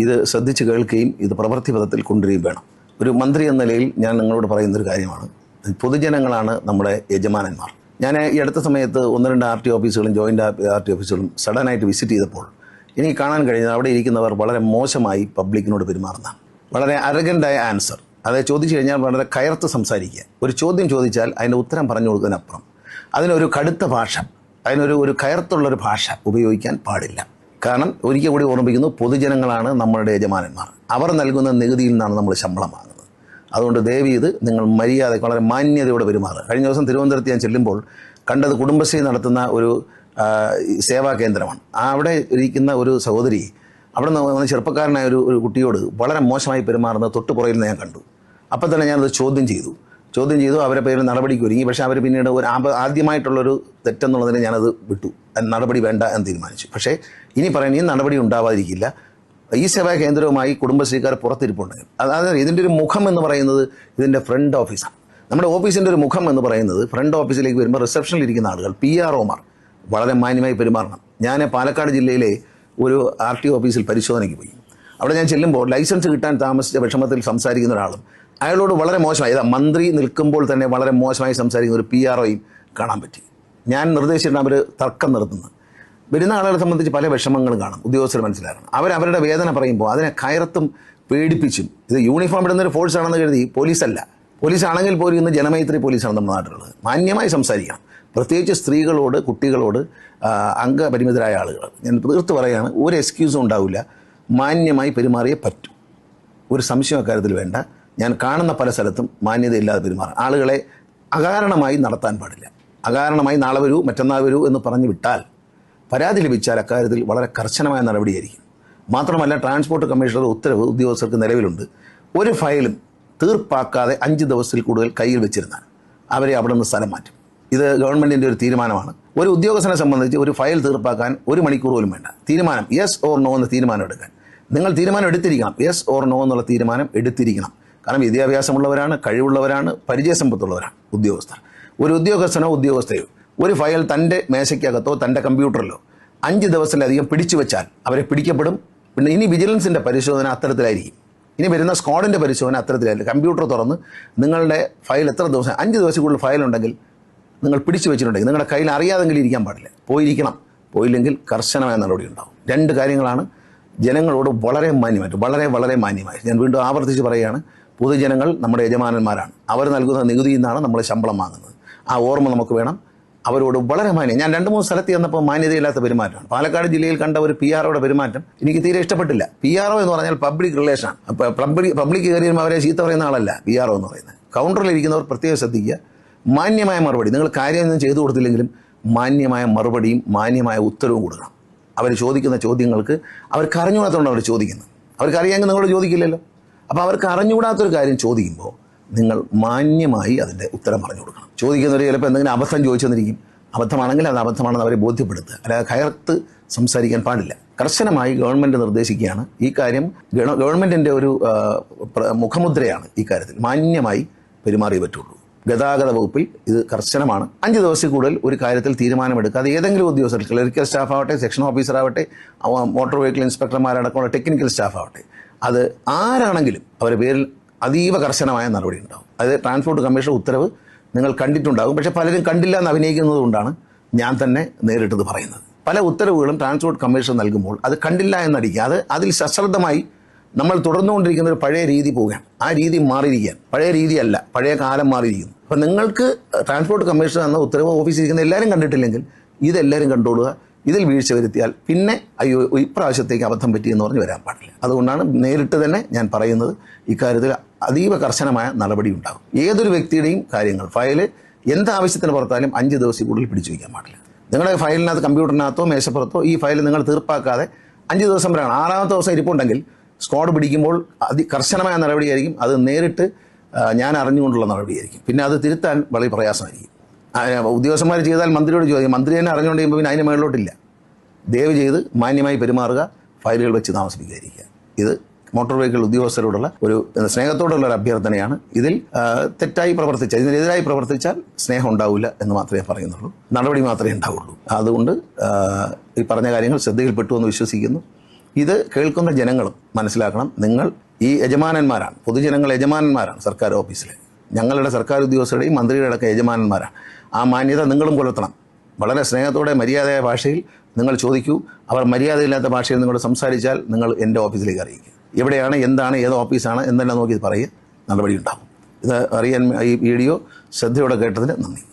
ഇത് ശ്രദ്ധിച്ച് കേൾക്കുകയും ഇത് പ്രവൃത്തിപഥത്തിൽ കൊണ്ടുവരികയും വേണം. ഒരു മന്ത്രി എന്ന നിലയിൽ ഞാൻ നിങ്ങളോട് പറയുന്നൊരു കാര്യമാണ്. പൊതുജനങ്ങളാണ് നമ്മുടെ യജമാനന്മാർ. ഞാൻ ഈ അടുത്ത സമയത്ത് ഒന്ന് രണ്ട് ആർ ടി ഓഫീസുകളും ജോയിന്റ് ആർ ടി ഓഫീസുകളും സഡനായിട്ട് വിസിറ്റ് ചെയ്തപ്പോൾ എനിക്ക് കാണാൻ കഴിഞ്ഞത് അവിടെ ഇരിക്കുന്നവർ വളരെ മോശമായി പബ്ലിക്കിനോട് പെരുമാറുന്ന വളരെ അരഗന്റായ ആൻസർ. അതായത് ചോദിച്ചു കഴിഞ്ഞാൽ വളരെ കയർത്ത് സംസാരിക്കുക. ഒരു ചോദ്യം ചോദിച്ചാൽ അതിന്റെ ഉത്തരം പറഞ്ഞു കൊടുക്കുന്നതിനപ്പുറം. അതിനൊരു കടുത്ത ഭാഷ അതിനൊരു ഒരു കയർത്തുള്ളൊരു ഭാഷ ഉപയോഗിക്കാൻ പാടില്ല. കാരണം ഒരിക്കൽ കൂടി ഓർമ്മിപ്പിക്കുന്നു പൊതുജനങ്ങളാണ് നമ്മളുടെ യജമാനന്മാർ. അവർ നൽകുന്ന നികുതിയിൽ നിന്നാണ് നമ്മൾ ശമ്പളം വാങ്ങുന്നത്. അതുകൊണ്ട് ദേവി ഇത് നിങ്ങൾ മര്യാദ വളരെ മാന്യതയോടെ പെരുമാറുക. കഴിഞ്ഞ ദിവസം തിരുവനന്തപുരത്ത് ഞാൻ ചെല്ലുമ്പോൾ കണ്ടത് കുടുംബശ്രീ നടത്തുന്ന ഒരു സേവാ കേന്ദ്രമാണ്. അവിടെ ഇരിക്കുന്ന ഒരു സഹോദരി അവിടെ നിന്ന് വന്ന ചെറുപ്പക്കാരനായ ഒരു ഒരു കുട്ടിയോട് വളരെ മോശമായി പെരുമാറുന്ന തൊട്ട് പുറയിൽ നിന്ന് ഞാൻ കണ്ടു. അപ്പം തന്നെ ഞാനത് ചോദ്യം ചെയ്തു. ചോദ്യം ചെയ്തു അവരെ പേരിൽ നടപടിക്ക് ഒരുങ്ങി. പക്ഷേ അവർ പിന്നീട് ഒരു ആദ്യമായിട്ടുള്ളൊരു തെറ്റെന്നുള്ളതിന് ഞാനത് വിട്ടു. നടപടി വേണ്ട എന്ന് തീരുമാനിച്ചു. പക്ഷേ ഇനി പറയാൻ ഈ നടപടി ഉണ്ടാവാതിരിക്കില്ല. ഈ സേവാ കേന്ദ്രവുമായി കുടുംബശ്രീക്കാർ പുറത്തിരിപ്പുണ്ട്. അതായത് ഇതിന്റെ ഒരു മുഖം എന്ന് പറയുന്നത് ഇതിന്റെ ഫ്രണ്ട് ഓഫീസാണ് നമ്മുടെ ഓഫീസിന്റെ ഒരു മുഖം എന്ന് പറയുന്നത് ഫ്രണ്ട് ഓഫീസിലേക്ക് വരുമ്പോൾ റിസപ്ഷനിൽ ഇരിക്കുന്ന ആളുകൾ പി ആർ ഒമാർ വളരെ മാന്യമായി പെരുമാറണം. ഞാൻ പാലക്കാട് ജില്ലയിലെ ഒരു ആർ ടി ഓഫീസിൽ പരിശോധനയ്ക്ക് പോയി. അവിടെ ഞാൻ ചെല്ലുമ്പോൾ ലൈസൻസ് കിട്ടാൻ താമസിച്ച വിഷമത്തിൽ സംസാരിക്കുന്ന ഒരാളും അയാളോട് വളരെ മോശമായി ഇതാ മന്ത്രി നിൽക്കുമ്പോൾ തന്നെ വളരെ മോശമായി സംസാരിക്കുന്ന ഒരു പി ആർ ഒയും കാണാൻ പറ്റി. ഞാൻ നിർദ്ദേശിച്ചിട്ടുണ്ട് അവർ തർക്കം നിർത്തുന്നത് വരുന്ന ആളുകളെ സംബന്ധിച്ച് പല വിഷമങ്ങളും കാണും. ഉദ്യോഗസ്ഥർ മനസ്സിലാക്കണം. അവർ അവരുടെ വേദന പറയുമ്പോൾ അതിനെ കയറത്തും പേടിപ്പിച്ചും. ഇത് യൂണിഫോം ഇടുന്നൊരു ഫോഴ്സ് ആണെന്ന് കരുതി പോലീസല്ല. പോലീസ് ആണെങ്കിൽ പോലും ഇന്ന് ജനമൈത്രി പോലീസാണ് നമ്മുടെ നാട്ടിലുള്ളത്. മാന്യമായി സംസാരിക്കണം. പ്രത്യേകിച്ച് സ്ത്രീകളോട് കുട്ടികളോട് അംഗപരിമിതരായ ആളുകൾ ഞാൻ തീർത്ത് പറയുകയാണ് ഒരു എക്സ്ക്യൂസും ഉണ്ടാവില്ല. മാന്യമായി പെരുമാറിയേ പറ്റൂ. ഒരു സംശയം അക്കാര്യത്തിൽ വേണ്ട. ഞാൻ കാണുന്ന പല സ്ഥലത്തും മാന്യതയില്ലാതെ പെരുമാറും. ആളുകളെ അകാരണമായി നടത്താൻ പാടില്ല. അകാരണമായി നാളെ വരൂ മറ്റന്നാൾ വരൂ എന്ന് പറഞ്ഞു വിട്ടാൽ പരാതി ലഭിച്ചാൽ അക്കാര്യത്തിൽ വളരെ കർശനമായ നടപടിയായിരിക്കും. മാത്രമല്ല ട്രാൻസ്പോർട്ട് കമ്മീഷണറുടെ ഉത്തരവ് ഉദ്യോഗസ്ഥർക്ക് നിലവിലുണ്ട്. ഒരു ഫയലും തീർപ്പാക്കാതെ അഞ്ച് ദിവസത്തിൽ കൂടുതൽ കയ്യിൽ വെച്ചിരുന്നാൽ അവരെ അവിടെ നിന്ന് സ്ഥലം മാറ്റും. ഇത് ഗവൺമെന്റിന്റെ ഒരു തീരുമാനമാണ്. ഒരു ഉദ്യോഗസ്ഥനെ സംബന്ധിച്ച് ഒരു ഫയൽ തീർപ്പാക്കാൻ ഒരു മണിക്കൂർ പോലും വേണ്ട. തീരുമാനം യെസ് ഓർ നോ എന്ന തീരുമാനം എടുക്കാൻ. നിങ്ങൾ തീരുമാനം എടുത്തിരിക്കണം. യെസ് ഓർ നോ എന്നുള്ള തീരുമാനം എടുത്തിരിക്കണം. കാരണം വിദ്യാഭ്യാസമുള്ളവരാണ് കഴിവുള്ളവരാണ് പരിചയസമ്പത്തുള്ളവരാണ് ഉദ്യോഗസ്ഥർ. ഒരു ഉദ്യോഗസ്ഥനോ ഉദ്യോഗസ്ഥയോ ഒരു ഫയൽ തന്റെ മേശയ്ക്കകത്തോ തന്റെ കമ്പ്യൂട്ടറിലോ അഞ്ച് ദിവസത്തിലധികം പിടിച്ചു വെച്ചാൽ അവരെ പിടിക്കപ്പെടും. പിന്നെ ഇനി വിജിലൻസിന്റെ പരിശോധന അത്തരത്തിലായിരിക്കും. ഇനി വരുന്ന സ്ക്വാഡിന്റെ പരിശോധന അത്തരത്തിലായിരിക്കും. കമ്പ്യൂട്ടർ തുറന്ന് നിങ്ങളുടെ ഫയൽ എത്ര ദിവസം അഞ്ച് ദിവസം കൂടുതൽ ഫയൽ ഉണ്ടെങ്കിൽ നിങ്ങൾ പിടിച്ചു വെച്ചിട്ടുണ്ടെങ്കിൽ നിങ്ങളുടെ കയ്യിൽ അറിയാതെങ്കിലും ഇരിക്കാൻ പാടില്ല. പോയിരിക്കണം. പോയില്ലെങ്കിൽ കർശനമായ നടപടി ഉണ്ടാവും. രണ്ട് കാര്യങ്ങളാണ് ജനങ്ങളോട് വളരെ മാന്യമായിട്ട് വളരെ വളരെ മാന്യമായി ഞാൻ വീണ്ടും ആവർത്തിച്ച് പറയുകയാണ് പൊതുജനങ്ങൾ നമ്മുടെ യജമാനന്മാരാണ്. അവർ നൽകുന്ന നികുതിയിൽ നിന്നാണ് നമ്മൾ ശമ്പളം വാങ്ങുന്നത്. ആ ഓർമ്മ നമുക്ക് വേണം. അവരോട് വളരെ മാന്യം. ഞാൻ രണ്ട് മൂന്ന് സ്ഥലത്ത് ചെന്നപ്പോൾ മാന്യതയില്ലാത്ത പെരുമാറ്റമാണ്. പാലക്കാട് ജില്ലയിൽ കണ്ട ഒരു പി ആർഒയുടെ പെരുമാറ്റം എനിക്ക് തീരെ ഇഷ്ടപ്പെട്ടില്ല. പി ആർ എന്ന് പറഞ്ഞാൽ പബ്ലിക് റിലേഷൻ പബ്ലിക് പബ്ലിക് കയറിയും അവരെ ചീത്ത പറയുന്ന ആളല്ല പി ആർ എന്ന് പറയുന്നത്. കൗണ്ടറിൽ ഇരിക്കുന്നവർ പ്രത്യേകം ശ്രദ്ധിക്കുക. മാന്യമായ മറുപടി. നിങ്ങൾ കാര്യമൊന്നും ചെയ്തു കൊടുത്തില്ലെങ്കിലും മാന്യമായ മറുപടിയും മാന്യമായ ഉത്തരവും കൊടുക്കണം. അവർ ചോദിക്കുന്ന ചോദ്യങ്ങൾക്ക് അവർക്ക് അറിഞ്ഞുകൂടാത്തതുകൊണ്ട് അവർ ചോദിക്കുന്നത്. അവർക്ക് അറിയാമെങ്കിൽ നിങ്ങളോട് ചോദിക്കില്ലല്ലോ. അപ്പോൾ അവർക്ക് അറിഞ്ഞുകൂടാത്തൊരു കാര്യം ചോദിക്കുമ്പോൾ നിങ്ങൾ മാന്യമായി അതിന്റെ ഉത്തരം പറഞ്ഞു കൊടുക്കണം. ചോദിക്കുന്നവർ ചിലപ്പോൾ എന്തെങ്കിലും അബദ്ധം ചോദിച്ചെന്നിരിക്കും. അബദ്ധമാണെങ്കിൽ അത് അബദ്ധമാണെന്ന് അവരെ ബോധ്യപ്പെടുത്തുക. അല്ലാതെ കയർത്ത് സംസാരിക്കാൻ പാടില്ല. കർശനമായി ഗവൺമെന്റ് നിർദ്ദേശിക്കുകയാണ്. ഈ കാര്യം ഗവ- ഗവൺമെന്റിന്റെ ഒരു മുഖമുദ്രയാണ് ഈ കാര്യത്തിൽ. മാന്യമായി പെരുമാറിയേ പറ്റുള്ളൂ. ഗതാഗത വകുപ്പിൽ ഇത് കർശനമാണ്. അഞ്ച് ദിവസത്തിൽ കൂടുതൽ ഒരു കാര്യത്തിൽ തീരുമാനമെടുക്കാതെ ഏതെങ്കിലും ഉദ്യോഗസ്ഥർ ക്ലറിക്കൽ സ്റ്റാഫ് ആവട്ടെ സെക്ഷൻ ഓഫീസർ ആവട്ടെ മോട്ടോർ വെഹിക്കിൾ ഇൻസ്പെക്ടർമാരടക്കമുള്ള ടെക്നിക്കൽ സ്റ്റാഫ് ആവട്ടെ അത് ആരാണെങ്കിലും അവരുടെ പേരിൽ അതീവ കർശനമായ നടപടി ഉണ്ടാവും. അത് ട്രാൻസ്പോർട്ട് കമ്മീഷൻ ഉത്തരവ് നിങ്ങൾ കണ്ടിട്ടുണ്ടാകും. പക്ഷെ പലരും കണ്ടില്ല എന്ന് അഭിനയിക്കുന്നത് കൊണ്ടാണ് ഞാൻ തന്നെ നേരിട്ടത് പറയുന്നത്. പല ഉത്തരവുകളും ട്രാൻസ്പോർട്ട് കമ്മീഷൻ നൽകുമ്പോൾ അത് കണ്ടില്ല എന്നടിക്കുക. അത് അതിൽ സശ്രദ്ധമായി നമ്മൾ തുടർന്നുകൊണ്ടിരിക്കുന്ന ഒരു പഴയ രീതി പോവുകയാണ്. ആ രീതി മാറിയിരിക്കാൻ പഴയ രീതിയല്ല. പഴയ കാലം മാറിയിരിക്കുന്നു. അപ്പം നിങ്ങൾക്ക് ട്രാൻസ്പോർട്ട് കമ്മീഷൻ എന്ന ഉത്തരവ് ഓഫീസിൽ ഇരിക്കുന്ന എല്ലാവരും കണ്ടിട്ടില്ലെങ്കിൽ ഇതെല്ലാവരും കണ്ടോളുക. ഇതിൽ വീഴ്ച വരുത്തിയാൽ പിന്നെ അയ്യോ ഇപ്രാവശ്യത്തേക്ക് അബദ്ധം പറ്റിയെന്ന് പറഞ്ഞ് വരാൻ പാടില്ല. അതുകൊണ്ടാണ് നേരിട്ട് തന്നെ ഞാൻ പറയുന്നത് ഇക്കാര്യത്തിൽ അതീവ കർശനമായ നടപടി ഉണ്ടാകും. ഏതൊരു വ്യക്തിയുടെയും കാര്യങ്ങൾ ഫയൽ എന്ത് ആവശ്യത്തിന് പുറത്താലും അഞ്ച് ദിവസം കൂടുതൽ പിടിച്ചു വയ്ക്കാൻ പാടില്ല. നിങ്ങളുടെ ഫയലിനകത്ത് കമ്പ്യൂട്ടറിനകത്തോ മേശപ്പുറത്തോ ഈ ഫയൽ നിങ്ങൾ തീർപ്പാക്കാതെ അഞ്ച് ദിവസം വരെയാണ് ആറാമത്തെ ദിവസം ഇരിപ്പുണ്ടെങ്കിൽ സ്ക്വാഡ് പിടിക്കുമ്പോൾ അതി കർശനമായ നടപടിയായിരിക്കും. അത് നേരിട്ട് ഞാൻ അറിഞ്ഞുകൊണ്ടുള്ള നടപടിയായിരിക്കും. പിന്നെ അത് തിരുത്താൻ വളരെ പ്രയാസമായിരിക്കും. ഉദ്യോഗസ്ഥന്മാർ ചെയ്താൽ മന്ത്രിയോട് ചോദിക്കും മന്ത്രി തന്നെ അറിഞ്ഞുകൊണ്ട് കഴിയുമ്പോൾ പിന്നെ അതിന് മേളിലോട്ടില്ല. ദയവ് ചെയ്ത് മാന്യമായി പെരുമാറുക ഫയലുകൾ വെച്ച് താമസിപ്പിക്കാതിരിക്കുക. ഇത് മോട്ടോർ വെഹിക്കിൾ ഉദ്യോഗസ്ഥരോടുള്ള ഒരു സ്നേഹത്തോടുള്ള ഒരു അഭ്യർത്ഥനയാണ്. ഇതിൽ തെറ്റായി പ്രവർത്തിച്ച ഇതിനെതിരായി പ്രവർത്തിച്ചാൽ സ്നേഹം ഉണ്ടാവില്ല എന്ന് മാത്രമേ പറയുന്നുള്ളൂ. നടപടി മാത്രമേ ഉണ്ടാവുള്ളൂ. അതുകൊണ്ട് ഈ പറഞ്ഞ കാര്യങ്ങൾ ശ്രദ്ധയിൽപ്പെട്ടു എന്ന് വിശ്വസിക്കുന്നു. ഇത് കേൾക്കുന്ന ജനങ്ങളും മനസ്സിലാക്കണം. നിങ്ങൾ ഈ യജമാനന്മാരാണ്. പൊതുജനങ്ങൾ യജമാനന്മാരാണ് സർക്കാർ ഓഫീസിലെ. ഞങ്ങളുടെ സർക്കാർ ഉദ്യോഗസ്ഥരുടെയും മന്ത്രിയുടെ അടക്കം യജമാനന്മാരാണ്. ആ മാന്യത നിങ്ങളും പുലർത്തണം വളരെ സ്നേഹത്തോടെ മര്യാദയായ ഭാഷയിൽ നിങ്ങൾ ചോദിക്കൂ. അവർ മര്യാദയില്ലാത്ത ഭാഷയിൽ നിങ്ങളോട് സംസാരിച്ചാൽ നിങ്ങൾ എന്റെ ഓഫീസിലേക്ക് അറിയിക്കുക എവിടെയാണ് എന്താണ് ഏത് ഓഫീസാണ് എന്നെല്ലാം നോക്കി പറയുക നടപടി ഉണ്ടാകും ഇത് അറിയാൻ ഈ വീഡിയോ ശ്രദ്ധയോടെ കേട്ടതിന് നന്ദി.